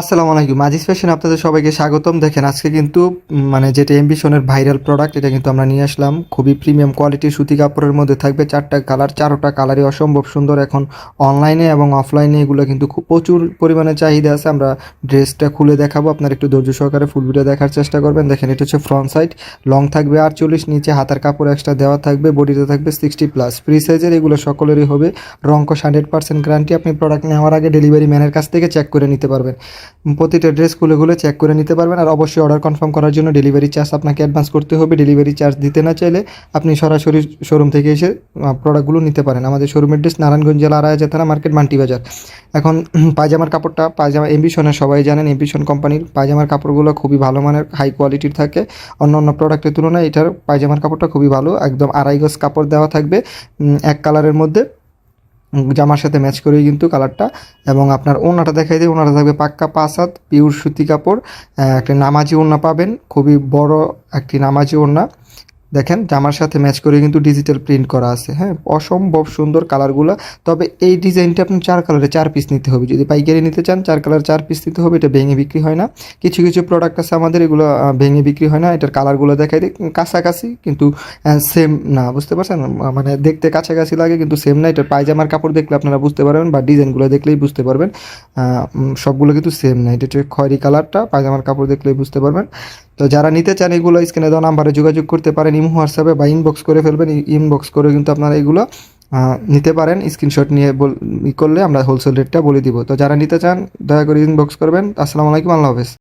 আসসালামু আলাইকুম। আজিজ ফ্যাশন আপনাদের সবাইকে স্বাগতম। দেখেন, আজকে কিন্তু মানে যেটা এমবিশনের ভাইরাল প্রোডাক্ট এটা কিন্তু আমরা নিয়ে আসলাম। খুবই প্রিমিয়াম কোয়ালিটির সুতি কাপড়ের মধ্যে থাকবে চারটা কালার চারোটা কালারই অসম্ভব সুন্দর এখন অনলাইনে এবং অফলাইনে এগুলো কিন্তু খুব প্রচুর পরিমাণে চাহিদা আছে। আমরা ড্রেসটা খুলে দেখাবো, আপনার একটু ধৈর্য সহকারে ফুল ভিডিও দেখার চেষ্টা করবেন। দেখেন, এটা হচ্ছে ফ্রন্ট সাইড লং থাকবে আটচল্লিশ, নিচে হাতার কাপড় এক্সট্রা দেওয়া থাকবে বডিতে থাকবে সিক্সটি প্লাস ফ্রি সাইজের এগুলো সকলেরই হবে। রঙ্কশ হান্ড্রেড পার্সেন্ট গ্যারান্টি আপনি প্রোডাক্ট নেওয়ার আগে ডেলিভারি ম্যানের কাছ থেকে চেক করে নিতে পারবেন। প্রতিটা ড্রেস খুলে খুলে চেক করে নিতে পারবেন আর অবশ্যই অর্ডার কনফার্ম করার জন্য ডেলিভারি চার্জ আপনাকে অ্যাডভান্স করতে হবে। ডেলিভারি চার্জ দিতে না চাইলে আপনি সরাসরি শোরুম থেকে এসে প্রোডাক্টগুলো নিতে পারেন। আমাদের শোরুমের ড্রেস নারায়ণগঞ্জ জেলা আড়াইজা থানা মার্কেট মান্টি বাজার। এখন পায়জামার কাপড়টা, পায়জামা এমবিশনের সবাই জানেন এমবিশন কোম্পানির পায়জামার কাপড়গুলো খুবই ভালো মানের হাই কোয়ালিটির থাকে। অন্য অন্য প্রোডাক্টের তুলনায় এটার পায়জামার কাপড়টা খুবই ভালো, একদম আড়াই গজ কাপড় দেওয়া থাকবে। এক কালারের মধ্যে। জামার সাথে ম্যাচ করেই কিন্তু কালারটা এবং আপনার ওনাটা দেখাই দিই ওনাটা থাকবে পাক্কা পাঁচ পিওর সুতি কাপড়। একটা নামাজি ওড়না পাবেন, খুবই বড় একটি নামাজি ওড়না। দেখেন, জামার সাথে ম্যাচ করে কিন্তু ডিজিটাল প্রিন্ট করা আছে হ্যাঁ? অসম্ভব সুন্দর কালারগুলো তবে এই ডিজাইনটা আপনি চার কালারে চার পিস নিতে হবে। যদি পাইকারি নিতে চান, চার কালার চার পিস নিতে হবে, এটা ভেঙে বিক্রি হয় না। কিছু কিছু প্রোডাক্ট আছে আমাদের, এগুলো ভেঙে বিক্রি হয় না। এটার কালারগুলো দেখাই দিই কাছাকাছি কিন্তু সেম না, বুঝতে পারছেন? মানে দেখতে কাছাকাছি লাগে, কিন্তু সেম না। এটা পায়জামার কাপড় দেখলে আপনারা বুঝতে পারবেন বা ডিজাইনগুলো দেখলেই বুঝতে পারবেন। সবগুলো কিন্তু সেম না। এটা হচ্ছে খয়েরি কালারটা পায়জামার কাপড় দেখলেই বুঝতে পারবেন। তো যারা নিতে চান এগুলো, স্ক্রিনে দেওয়া নাম্বারে যোগাযোগ করতে পারেন ইমো হোয়াটসঅ্যাপে বা ইনবক্স করে ফেলবেন ইনবক্স করে কিন্তু আপনারা এগুলো নিতে পারেন। স্ক্রিনশট নিয়ে করলে আমরা হোলসেল রেটটা বলে দিব। তো যারা নিতে চান, দয়া করে ইনবক্স করবেন। আসসালামু আলাইকুম, আল্লাহ হাফেজ।